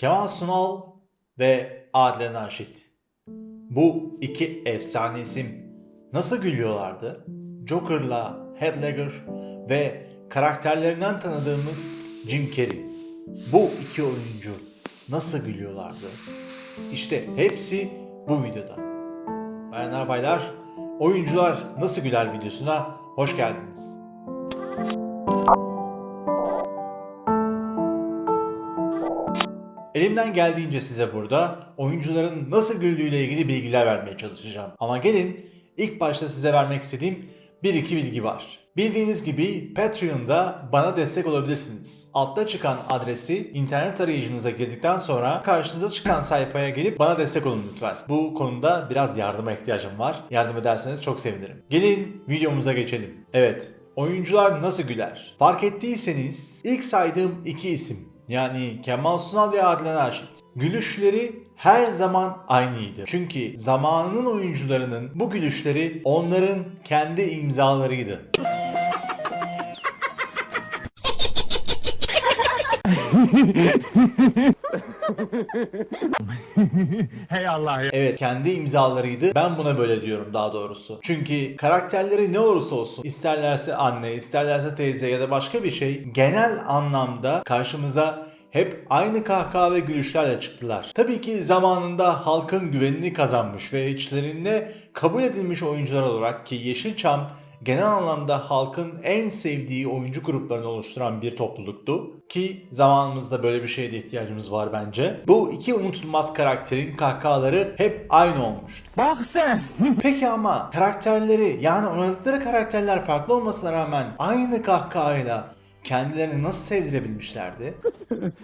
Kemal Sunal ve Adile Naşit. Bu iki efsane isim nasıl gülüyorlardı? Joker'la Heath Ledger ve karakterlerinden tanıdığımız Jim Carrey. Bu iki oyuncu nasıl gülüyorlardı? İşte hepsi bu videoda. Bayanlar baylar, oyuncular nasıl güler videosuna hoş geldiniz. Elimden geldiğince size burada oyuncuların nasıl güldüğüyle ilgili bilgiler vermeye çalışacağım. Ama gelin ilk başta size vermek istediğim bir iki bilgi var. Bildiğiniz gibi Patreon'da bana destek olabilirsiniz. Altta çıkan adresi internet arayıcınıza girdikten sonra karşınıza çıkan sayfaya gelip bana destek olun lütfen. Bu konuda biraz yardıma ihtiyacım var. Yardım ederseniz çok sevinirim. Gelin videomuza geçelim. Evet, oyuncular nasıl güler? Fark ettiyseniz ilk saydığım iki isim yani Kemal Sunal ve Adile Naşit. Gülüşleri her zaman aynıydı. Çünkü zamanının oyuncularının bu gülüşleri onların kendi imzalarıydı. Hey Allah ya. Evet kendi imzalarıydı. Ben buna böyle diyorum daha doğrusu. Çünkü karakterleri ne olursa olsun isterlerse anne, isterlerse teyze ya da başka bir şey genel anlamda karşımıza hep aynı kahkaha ve gülüşlerle çıktılar. Tabii ki zamanında halkın güvenini kazanmış ve içlerinde kabul edilmiş oyuncular olarak ki Yeşilçam genel anlamda halkın en sevdiği oyuncu gruplarını oluşturan bir topluluktu. Ki zamanımızda böyle bir şeye de ihtiyacımız var bence. Bu iki unutulmaz karakterin kahkahaları hep aynı olmuştu. Bak sen. Peki ama karakterleri yani oynadıkları karakterler farklı olmasına rağmen aynı kahkahayla kendilerini nasıl sevdirebilmişlerdi?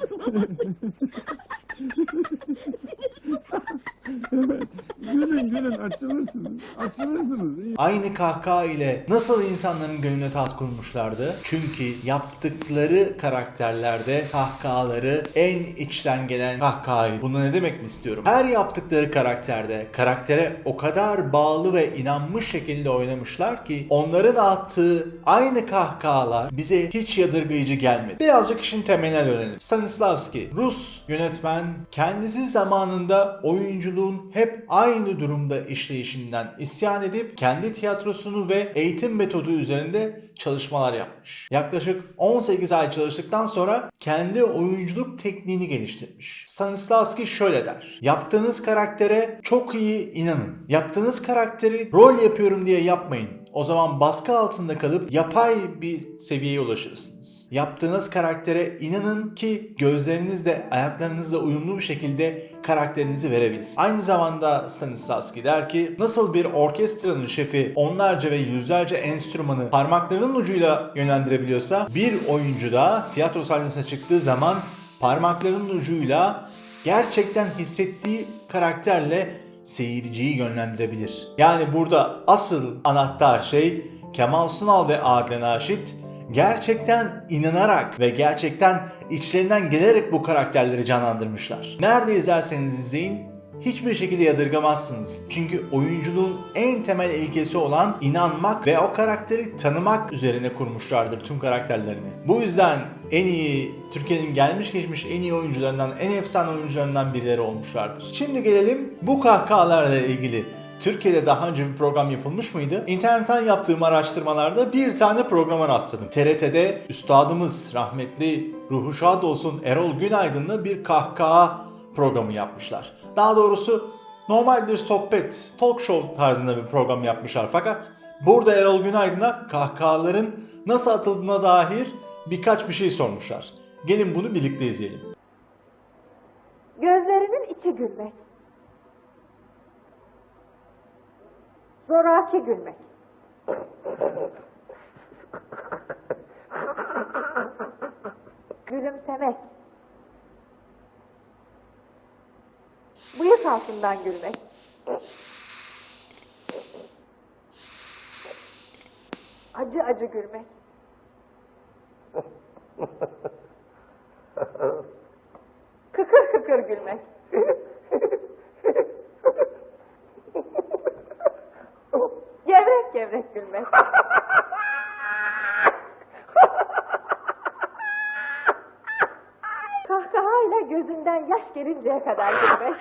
Gülün gülün açılırsınız. Açılırsınız. İyi. Aynı kahkaha ile nasıl insanların gönlüne taht kurmuşlardı? Çünkü yaptıkları karakterlerde kahkahaları en içten gelen kahkahaydı. Bunu ne demek mi istiyorum? Her yaptıkları karakterde karaktere o kadar bağlı ve inanmış şekilde oynamışlar ki onların attığı aynı kahkahalar bize hiç yadırgayıcı gelmedi. Birazcık işin temeline dönelim. Stanislavski, Rus yönetmen kendisi zamanında oyunculuğun hep aynı durumda işleyişinden isyan edip kendi tiyatrosunu ve eğitim metodu üzerinde çalışmalar yapmış. Yaklaşık 18 ay çalıştıktan sonra kendi oyunculuk tekniğini geliştirmiş. Stanislavski şöyle der. Yaptığınız karaktere çok iyi inanın. Yaptığınız karakteri rol yapıyorum diye yapmayın. O zaman baskı altında kalıp yapay bir seviyeye ulaşırsınız. Yaptığınız karaktere inanın ki gözlerinizle ayaklarınızla uyumlu bir şekilde karakterinizi verebilsin. Aynı zamanda Stanislavski der ki nasıl bir orkestranın şefi onlarca ve yüzlerce enstrümanı parmaklarının ucuyla yönlendirebiliyorsa bir oyuncu da tiyatro sahnesine çıktığı zaman parmaklarının ucuyla gerçekten hissettiği karakterle seyirciyi yönlendirebilir. Yani burada asıl anahtar şey Kemal Sunal ve Adile Naşit gerçekten inanarak ve gerçekten içlerinden gelerek bu karakterleri canlandırmışlar. Nerede izlerseniz izleyin hiçbir şekilde yadırgamazsınız. Çünkü oyunculuğun en temel ilkesi olan inanmak ve o karakteri tanımak üzerine kurmuşlardır tüm karakterlerini. Bu yüzden en iyi, Türkiye'nin gelmiş geçmiş en iyi oyuncularından, en efsane oyuncularından birileri olmuşlardır. Şimdi gelelim bu kahkahalarla ilgili. Türkiye'de daha önce bir program yapılmış mıydı? İnternetten yaptığım araştırmalarda bir tane programa rastladım. TRT'de üstadımız rahmetli ruhu şad olsun Erol Günaydın'la bir kahkaha programı yapmışlar. Daha doğrusu normal bir sohbet, talk show tarzında bir program yapmışlar. Fakat burada Erol Günaydın'a kahkahaların nasıl atıldığına dair birkaç bir şey sormuşlar. Gelin bunu birlikte izleyelim. Gözlerinin içi gülmek. Zoraki gülmek. Gülümsemek. Bıyık altından gülmek. Acı acı gülmek. Kıkır kıkır gülmek. Gevrek gevrek gülmek. Kahkahayla gözünden yaş gelinceye kadar gülmek.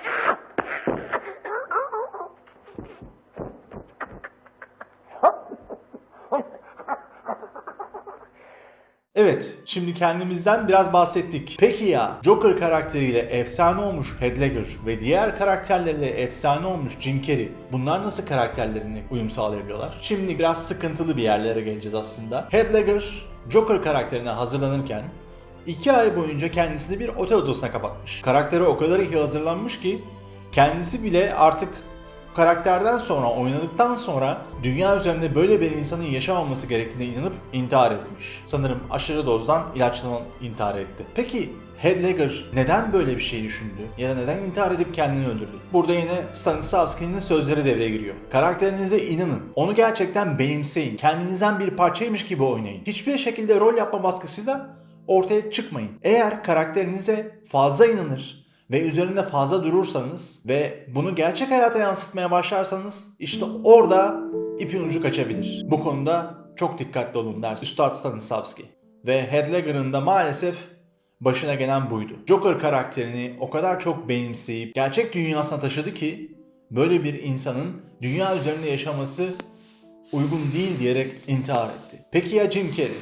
Evet, şimdi kendimizden biraz bahsettik. Peki ya Joker karakteriyle efsane olmuş Heath Ledger ve diğer karakterleriyle efsane olmuş Jim Carrey bunlar nasıl karakterlerine uyum sağlayabiliyorlar? Şimdi biraz sıkıntılı bir yerlere geleceğiz aslında. Heath Ledger Joker karakterine hazırlanırken 2 ay boyunca kendisini bir otel odasına kapatmış. Karakteri o kadar iyi hazırlanmış ki kendisi bile artık karakterden sonra oynadıktan sonra dünya üzerinde böyle bir insanın yaşamaması gerektiğine inanıp intihar etmiş. Sanırım aşırı dozdan ilaçlanan intihar etti. Peki Heath Ledger neden böyle bir şey düşündü? Ya da neden intihar edip kendini öldürdü? Burada yine Stanislavski'nin sözleri devreye giriyor. Karakterinize inanın. Onu gerçekten benimseyin. Kendinizden bir parçaymış gibi oynayın. Hiçbir şekilde rol yapma baskısıyla ortaya çıkmayın. Eğer karakterinize fazla inanır ve üzerinde fazla durursanız ve bunu gerçek hayata yansıtmaya başlarsanız işte orada ipin ucu kaçabilir. Bu konuda çok dikkatli olun der Üstad Stanislavski. Ve Heath Ledger'ın da maalesef başına gelen buydu. Joker karakterini o kadar çok benimseyip gerçek dünyasına taşıdı ki böyle bir insanın dünya üzerinde yaşaması uygun değil diyerek intihar etti. Peki ya Jim Carrey?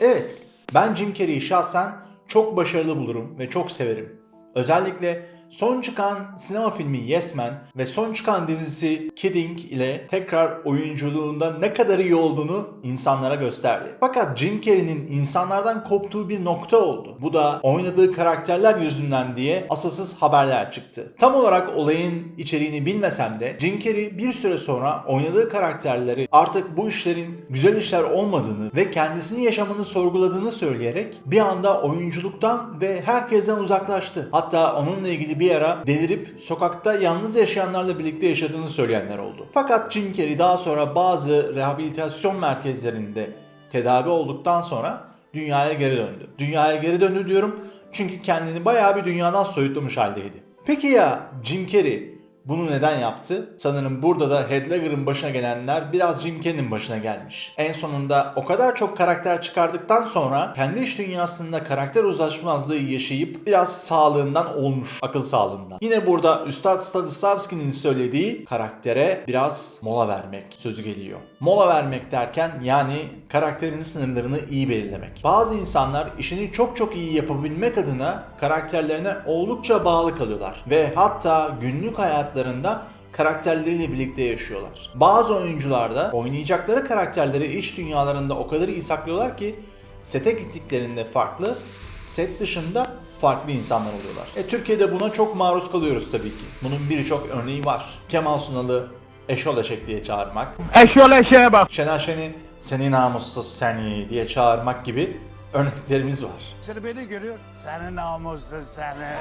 Evet, ben Jim Carrey'i şahsen çok başarılı bulurum ve çok severim. Özellikle son çıkan sinema filmi Yes Man ve son çıkan dizisi Kidding ile tekrar oyunculuğunda ne kadar iyi olduğunu insanlara gösterdi. Fakat Jim Carrey'nin insanlardan koptuğu bir nokta oldu. Bu da oynadığı karakterler yüzünden diye asılsız haberler çıktı. Tam olarak olayın içeriğini bilmesem de Jim Carrey bir süre sonra oynadığı karakterleri artık bu işlerin güzel işler olmadığını ve kendisini yaşamını sorguladığını söyleyerek bir anda oyunculuktan ve herkesten uzaklaştı. Hatta onunla ilgili bir ara delirip sokakta yalnız yaşayanlarla birlikte yaşadığını söyleyenler oldu. Fakat Carrey daha sonra bazı rehabilitasyon merkezlerinde tedavi olduktan sonra dünyaya geri döndü. Dünyaya geri döndü diyorum çünkü kendini bayağı bir dünyadan soyutlamış haldeydi. Peki ya Jim Carrey bunu neden yaptı? Sanırım burada da Heath Ledger'ın başına gelenler biraz Jim Carrey'nin başına gelmiş. En sonunda o kadar çok karakter çıkardıktan sonra kendi iş dünyasında karakter uzlaşmazlığı yaşayıp biraz sağlığından olmuş. Akıl sağlığından. Yine burada Üstad Stanislavski'nin söylediği karaktere biraz mola vermek sözü geliyor. Mola vermek derken yani karakterin sınırlarını iyi belirlemek. Bazı insanlar işini çok çok iyi yapabilmek adına karakterlerine oldukça bağlı kalıyorlar. Ve hatta günlük hayatlarında karakterleriyle birlikte yaşıyorlar. Bazı oyuncular da oynayacakları karakterleri iç dünyalarında o kadar iyi saklıyorlar ki sete gittiklerinde farklı, set dışında farklı insanlar oluyorlar. E Türkiye'de buna çok maruz kalıyoruz tabii ki. Bunun birçok örneği var. Kemal Sunal'ı Eşol Eşek diye çağırmak, Eşyol eşeğe bak. Şener Şen'i seni namussuz seni diye çağırmak gibi örneklerimiz var. Seni beni görüyor. Seni namussuz seni.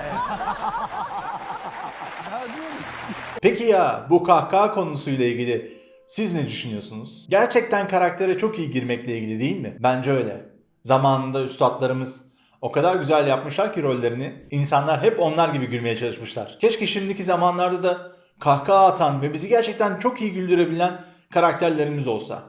Peki ya bu kahkaha konusuyla ilgili siz ne düşünüyorsunuz? Gerçekten karaktere çok iyi girmekle ilgili değil mi? Bence öyle. Zamanında üstadlarımız o kadar güzel yapmışlar ki rollerini. insanlar hep onlar gibi gülmeye çalışmışlar. Keşke şimdiki zamanlarda da kahkaha atan ve bizi gerçekten çok iyi güldürebilen karakterlerimiz olsa.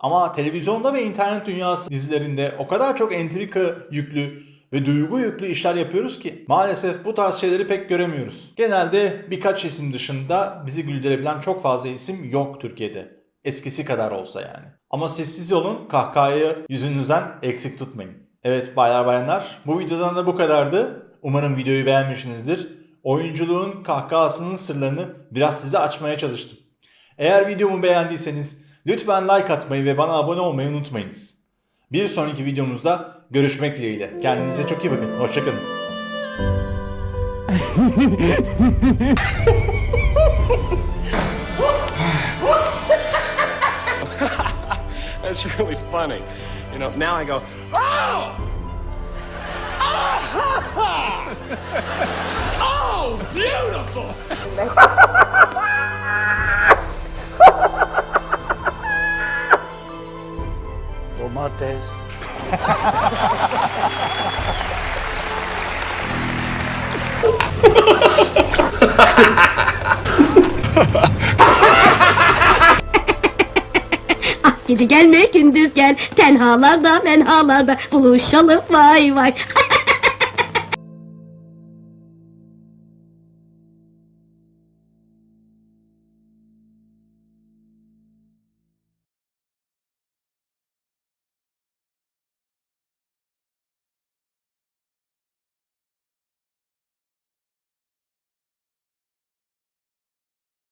Ama televizyonda ve internet dünyası dizilerinde o kadar çok entrika yüklü ve duygu yüklü işler yapıyoruz ki maalesef bu tarz şeyleri pek göremiyoruz. Genelde birkaç isim dışında bizi güldürebilen çok fazla isim yok Türkiye'de. Eskisi kadar olsa yani. Ama sessiz olun kahkahayı yüzünüzden eksik tutmayın. Evet baylar bayanlar bu videodan da bu kadardı. Umarım videoyu beğenmişsinizdir. Oyunculuğun kahkahasının sırlarını biraz size açmaya çalıştım. Eğer videomu beğendiyseniz lütfen like atmayı ve bana abone olmayı unutmayınız. Bir sonraki videomuzda görüşmek dileğiyle. Kendinize çok iyi bakın. Hoşçakalın. That's really funny. You know, now I go, oh! oh, beautiful! Domates. Gece gelme gündüz gel. Tenhalarda menhalarda buluşalım vay vay.